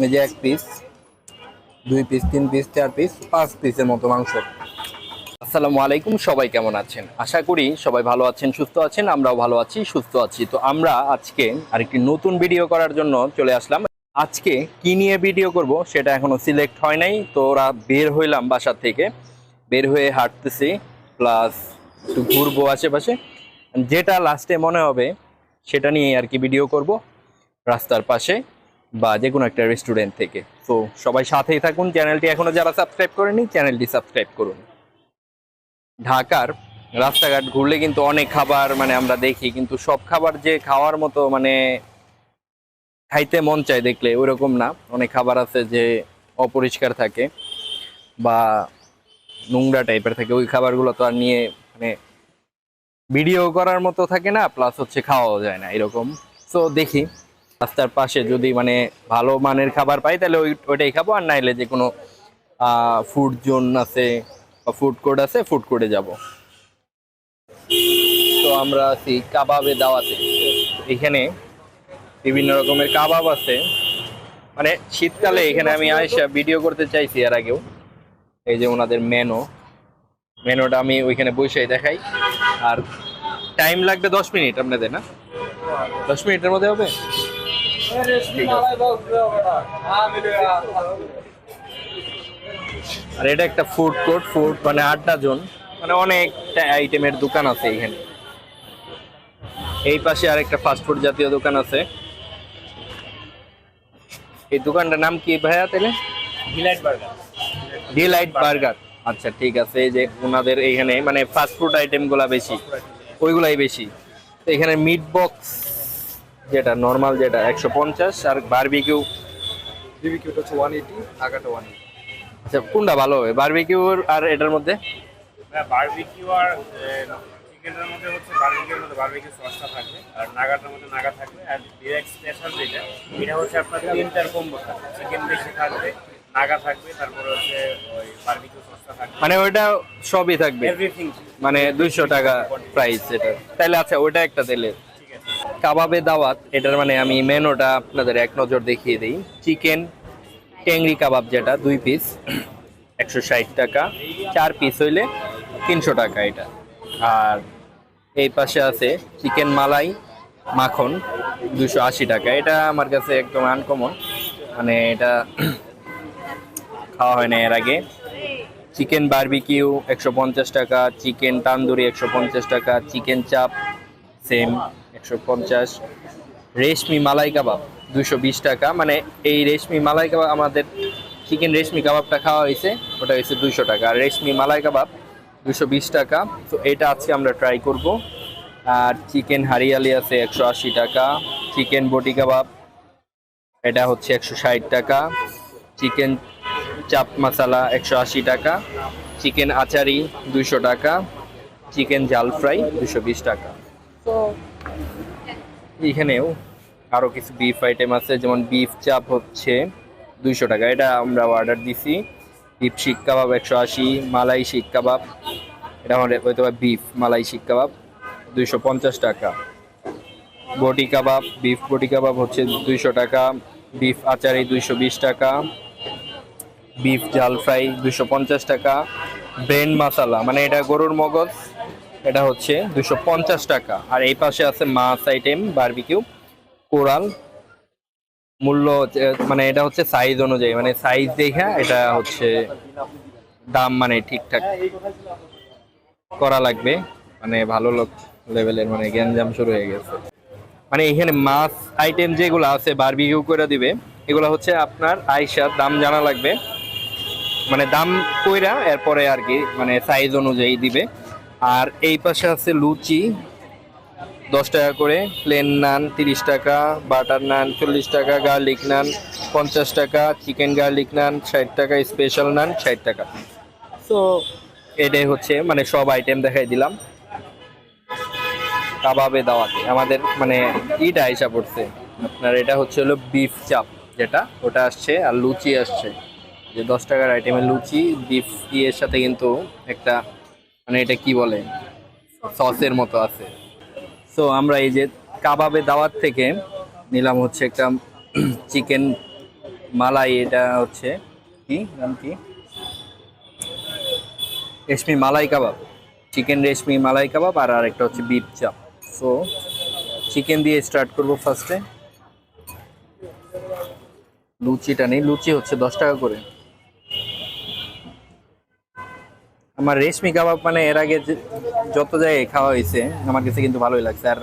এই যে এক পিস দুই পিস তিন পিস চার পিস পাঁচ পিসের মতো মাংস। আসসালামু আলাইকুম, সবাই কেমন আছেন? আশা করি সবাই ভালো আছেন, সুস্থ আছেন, আমরাও ভালো আছি, সুস্থ আছি। তো আমরা আজকে আরেকটি নতুন ভিডিও করার জন্য চলে আসলাম। আজকে কি নিয়ে ভিডিও করব সেটা এখনও সিলেক্ট হয় নাই, তো ওরা বের হইলাম বাসা থেকে। বের হয়ে হাঁটতেছি প্লাস একটু ঘুরবো আশেপাশে। যেটা লাস্টে মনে হবে, সেটা নিয়ে আর কি ভিডিও করব। রাস্তার পাশে। বা যে কোনো একটা রেস্টুরেন্ট থেকে। তো সবাই সাথেই থাকুন। চ্যানেলটি এখনও যারা সাবস্ক্রাইব করেনি, চ্যানেলটি সাবস্ক্রাইব করুন। ঢাকার রাস্তাঘাট ঘুরলে কিন্তু অনেক খাবার মানে আমরা দেখি, কিন্তু সব খাবার যে খাওয়ার মতো মানে খাইতে মন চায় দেখলে ওইরকম না। অনেক খাবার আছে যে অপরিষ্কার থাকে বা নোংরা টাইপের থাকে। ওই খাবারগুলো তো আর নিয়ে মানে ভিডিও করার মতো থাকে না, প্লাস হচ্ছে খাওয়াও যায় না এরকম। তো দেখি রাস্তার পাশে যদি মানে ভালো মানের খাবার পাই, তাহলে ওই, ওইটাই খাব। আর নাইলে যে কোনো ফুড জোন আছে বা ফুড কোর্ট আছে ফুড কোর্টে যাব। তো আমরা আছি কাবাবে দাওয়াতে। এখানে বিভিন্ন রকমের কাবাব আছে। মানে শীতকালে এখানে আমি আয়সা ভিডিও করতে চাইছি এর আগেও। এই যে ওনাদের মেনো মেনুটা আমি ওইখানে বসেই দেখাই। আর টাইম লাগবে দশ মিনিট আপনাদের, না? দশ মিনিটের মধ্যে হবে? আর এটা একটা ফুড কোর্ট ফুড মানে আড্ডা জোন। মানে অনেকটা আইটেমের দোকান আছে এখানে। এই পাশে আরেকটা ফাস্টফুড জাতীয় দোকান আছে। এই দোকানটার নাম কি ভাইয়া তাহলে? ডিলাইট বার্গার ডিলাইট বার্গার আচ্ছা ঠিক আছে এই যে ওনাদের এইখানে মানে ফাস্টফুড আইটেমগুলা বেশি। ওইগুলাই বেশি। তো এখানে মিট বক্স যেটা নর্মাল যেটা একশো পঞ্চাশ আর বারবিকিউ বিবিকিউটা হচ্ছে ওয়ান এইটি টাকাটা ওয়ান এইটি আচ্ছা কোনটা ভালো হবে বারবিকিউর আর এটার মধ্যে? বারবিকিউ আর চিকেনের মধ্যে হচ্ছে বারবিকিউর মধ্যে বারবিকিউ সসটা থাকবে আর নাগাটার মধ্যে নাগা থাকবে আর ডিরেক্ট স্পেশাল যেটা এটা হচ্ছে আপনার তিনটার কম্বো থাকবে চিকেন বেশি থাকবে নাগা থাকবে তারপরে হচ্ছে ওই বারবিকিউ সসটা থাকবে। মানে ওইটা সবই থাকবে? এভরিথিং মানে দুইশো টাকা প্রাইস এটা। তাহলে আচ্ছা ওইটা একটা আছে কাবাবে দাওয়াত, এটার মানে আমি মেনুটা আপনাদের এক নজর দেখিয়ে দিই। চিকেন, টেংরি কাবাব যেটা, দুই পিস একশো ষাট টাকা। চার পিস হইলে তিনশো টাকা এটা। আর এই পাশে আছে চিকেন মালাই, মাখন, দুশো আশি টাকা। এটা আমার কাছে একদম আনকমন মানে এটা খাওয়া হয় না এর আগে। চিকেন বারবিকিউ একশো পঞ্চাশ টাকা, চিকেন তান্দুরি একশো পঞ্চাশ টাকা, চিকেন চাপ সেম একশো পঞ্চাশ। রেশমি মালাই কাবাব দুশো বিশ টাকা। মানে এই রেশমি মালাই কাবাব, আমাদের চিকেন রেশমি কাবাবটা খাওয়া হয়েছে, ওটা হয়েছে দুশো টাকা। আর রেশমি মালাই কাবাব দুশো বিশ টাকা। তো এটা আজকে আমরা ট্রাই করব। আর চিকেন হারিয়ালি আছে একশো আশি টাকা। চিকেন বটি কাবাব, এটা হচ্ছে একশো ষাট টাকা। চিকেন চাপ মশালা একশো আশি টাকা। চিকেন আচারি দুশো টাকা। চিকেন জাল ফ্রাই দুশো বিশ টাকা। তো এখানেও আরও কিছু বিফ আইটেম আছে, যেমন বিফ চাপ হচ্ছে দুইশো টাকা। এটা আমরা অর্ডার দিছি। বিফ শিক কাবাব একশো আশি, মালাই শিক কাবাব। এটা আমাদের হয়তো বিফ মালাই শিক কাবাব, দুইশো পঞ্চাশ টাকা। বটি কাবাব বিফ বটি কাবাব হচ্ছে দুইশো টাকা। বিফ আচারি দুইশো বিশ টাকা। বিফ জাল ফ্রাই দুশো পঞ্চাশ টাকা। ব্রেন মশালা মানে এটা গরুর মগজ। এটা হচ্ছে দুশো পঞ্চাশ টাকা। আর এই পাশে আছে মাছ আইটেম বারবিকিউ কোরাল। মূল্য মানে এটা হচ্ছে সাইজ অনুযায়ী মানে সাইজ দেখা এটা হচ্ছে দাম মানে ঠিকঠাক করা লাগবে। মানে ভালো লোক লেভেলের মানে গ্যাঞ্জাম শুরু হয়ে গেছে। মানে এখানে মাছ আইটেম যেগুলো আছে বারবিকিউ করে দিবে, এগুলো হচ্ছে আপনার আইসার, দাম জানা লাগবে। মানে দাম কইরা এরপরে আর কি মানে সাইজ অনুযায়ী দিবে। আর এই পাশে আছে লুচি, দশ টাকা করে প্লেন নান তিরিশ টাকা বাটার নান চল্লিশ টাকা গার্লিক নান পঞ্চাশ টাকা চিকেন গার্লিক নান ষাট টাকা স্পেশাল নান ষাট টাকা। তো এটাই হচ্ছে মানে সব আইটেম দেখাই দিলাম। কাবাবে দাওয়াতে। আমাদের মানে ইটা আইসা পড়ছে। আপনার এটা হচ্ছে হলো বিফ চাপ যেটা, ওটা আসছে আর লুচি আসছে। যে দশ টাকার আইটেমের লুচি বিফ ইয়ের সাথে কিন্তু একটা মানে এটা কি বলে? সসের মতো আছে। সো আমরা এই যে কাবাবে দাওয়াত থেকে নিলাম হচ্ছে একটা চিকেন মালাই, এটা হচ্ছে কি নাম কি? রেশমি মালাই কাবাব। চিকেন রেশমি মালাই কাবাব আর আরেকটা হচ্ছে বিফ চাপ। সো চিকেন দিয়ে স্টার্ট করব ফার্স্টে লুচিটা নেই, লুচি হচ্ছে দশ টাকা করে। আমার রেশমি কাবাব মানে এর আগে যত জায়গায় খাওয়া হয়েছে, আমার কাছে কিন্তু ভালোই লাগছে। আর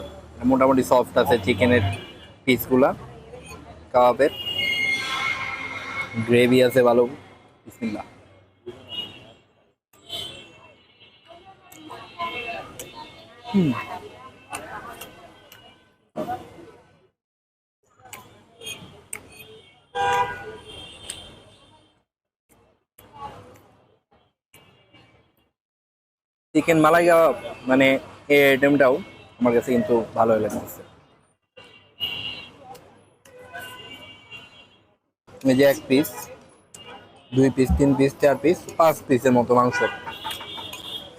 মোটামুটি সফট আছে চিকেনের পিসগুলা কাবাবের। গ্রেভি আছে ভালো। বিসমিল্লা হুম। চিকেন মালাই কাবাব মানে এই আইটেমটাও আমার কাছে কিন্তু ভালো লাগছে এই যে এক পিস দুই পিস তিন পিস চার পিস পাঁচ পিসের মতো মাংস।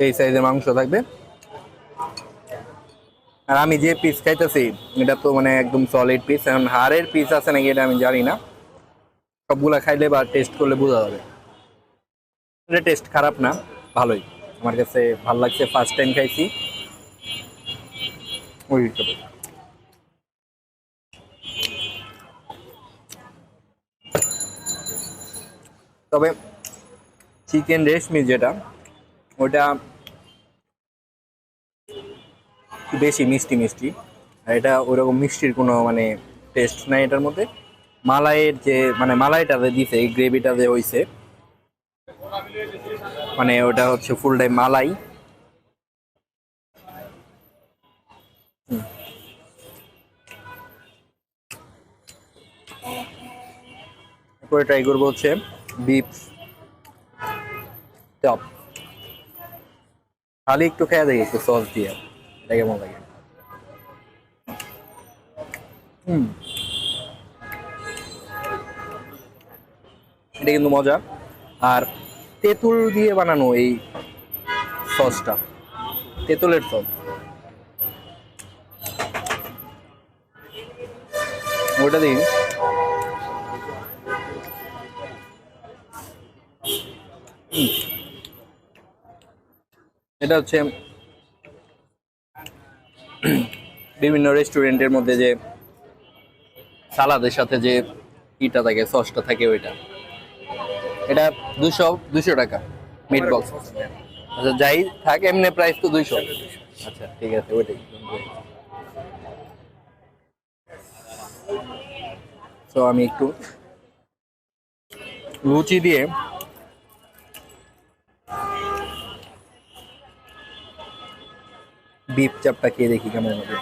এই সাইজের মাংস থাকবে। আর আমি যে পিস খাইতেছি, এটা তো মানে একদম সলিড পিস এখন হাড়ের পিস আছে নাকি এটা আমি জানি না। সবগুলা খাইলে বা টেস্ট করলে বোঝা যাবে। টেস্ট খারাপ না, ভালোই। আমার কাছে ভালো লাগছে ফার্স্ট টাইম খাইছি। ওই তবে চিকেন রেশমি যেটা, ওটা বেশি মিষ্টি মিষ্টি। আর এটা ওইরকম মিষ্টির কোনো মানে টেস্ট নাই এটার মধ্যে। মালাইয়ের যে মানে মালাইটা যে দিছে, এই গ্রেভিটা যে হইছে মানে ওটা হচ্ছে ফুলটাই মালাই। হুম। এরপরে ট্রাই করব হচ্ছে বিফ চপ খালি একটু খেয়ে দেখি, একটু সস দিয়ে। এটা কেমন লাগে? হুম। এটা কিন্তু মজা। আর তেঁতুল দিয়ে বানানো এই সসটা তেঁতুলের সস ওটা দিন এটা হচ্ছে বিভিন্ন রেস্টুরেন্টের মধ্যে যে সালাদের সাথে যে ইটা থাকে সসটা থাকে ওইটা। এটা দুশো দুশো টাকা মিট বক্স আচ্ছা যাই থাকে এমনি প্রাইস তো দুইশো। আচ্ছা ঠিক আছে, ওইটাই। তো আমি একটু লুচি দিয়ে বিফ চাপটা খেয়ে দেখি কেমন হবে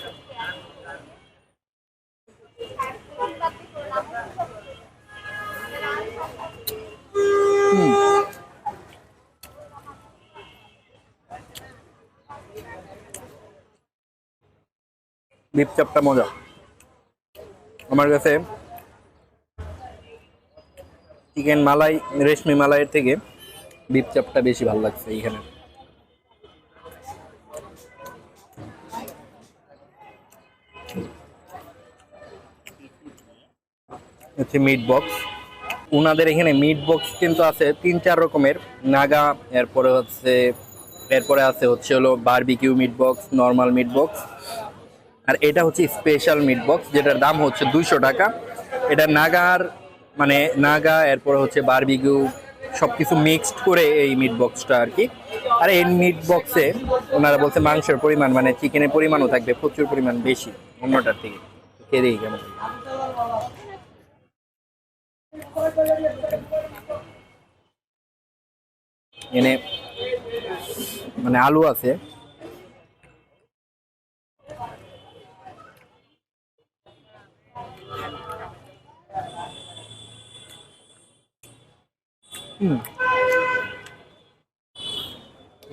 বিফ চাপটা মজা। আমার কাছে চিকেন মালাই, রেশমি মালাইয়ের থেকে বিফ চাপটা বেশি ভালো লাগছে এইখানে। হচ্ছে মিট বক্স। ওনাদের এখানে মিট বক্স কিন্তু আছে তিন, চার রকমের। নাগা, এরপরে হচ্ছে, এরপরে আছে হচ্ছে হলো barbecue meat box, normal meat box. আর এটা হচ্ছে স্পেশাল মিট বক্স যেটার দাম হচ্ছে দুইশো টাকা। এটা নাগার মানে নাগা, এরপর হচ্ছে বারবিকিউ সব কিছু মিক্সড করে এই মিট বক্সটা আর কি। আর এই মিট বক্সে ওনারা বলছে মাংসের পরিমাণ মানে চিকেনের পরিমাণও থাকবে, প্রচুর পরিমাণ বেশি, অন্যটার থেকে। খেয়ে দেখি কেমন। এনে মানে আলু আছে।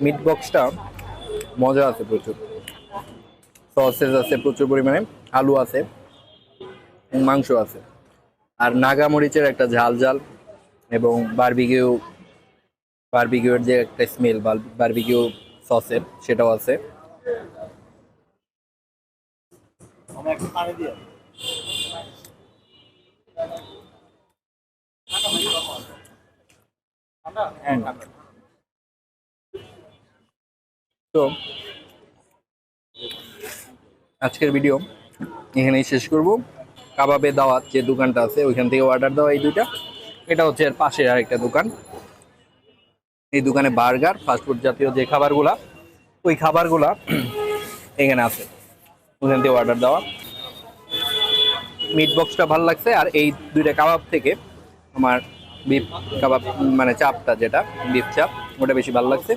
মিট বক্সটা মজা আছে প্রচুর। সসেস আছে প্রচুর পরিমাণে, আলু আছে, মাংস আছে। আর নাগা মরিচের একটা ঝাল ঝাল এবং বারবিকিউ বারবিকিউর যে একটা স্মেল বার্বিকিউ সসের সেটাও আছে। হ্যাঁ তো আজকের ভিডিও এখানেই শেষ করব। কাবাবে দাওয়াত যে দোকানটা আছে ওইখান থেকে অর্ডার দেওয়া এই দুইটা। এটা হচ্ছে এর পাশের আরেকটা দোকান। এই দোকানে বার্গার ফাস্টফুড জাতীয় যে খাবারগুলা ওই খাবারগুলা এখানে আছে। ওখান থেকে অর্ডার দেওয়া। মিট বক্সটা ভালো লাগছে। আর এই দুইটা কাবাব থেকে আমার বিফ কাবাব মানে চাপটা যেটা, বিফ চাপ, ওটা বেশি ভালো লাগছে।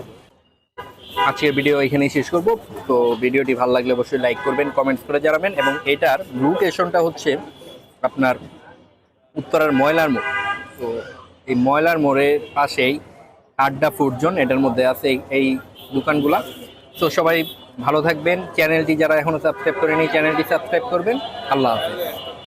আজকের ভিডিও এখানেই শেষ করব। তো ভিডিওটি ভালো লাগলে অবশ্যই লাইক করবেন কমেন্টস করে জানাবেন এবং এটার লোকেশনটা হচ্ছে আপনার উত্তরার ময়লার মোড়। তো এই ময়লার মোড়ের পাশেই আড্ডা ফুড জোন এটার মধ্যে আছে এই দোকানগুলা। তো সবাই ভালো থাকবেন। চ্যানেলটি যারা এখনও সাবস্ক্রাইব করেনি চ্যানেলটি সাবস্ক্রাইব করবেন। আল্লাহ হাফেজ।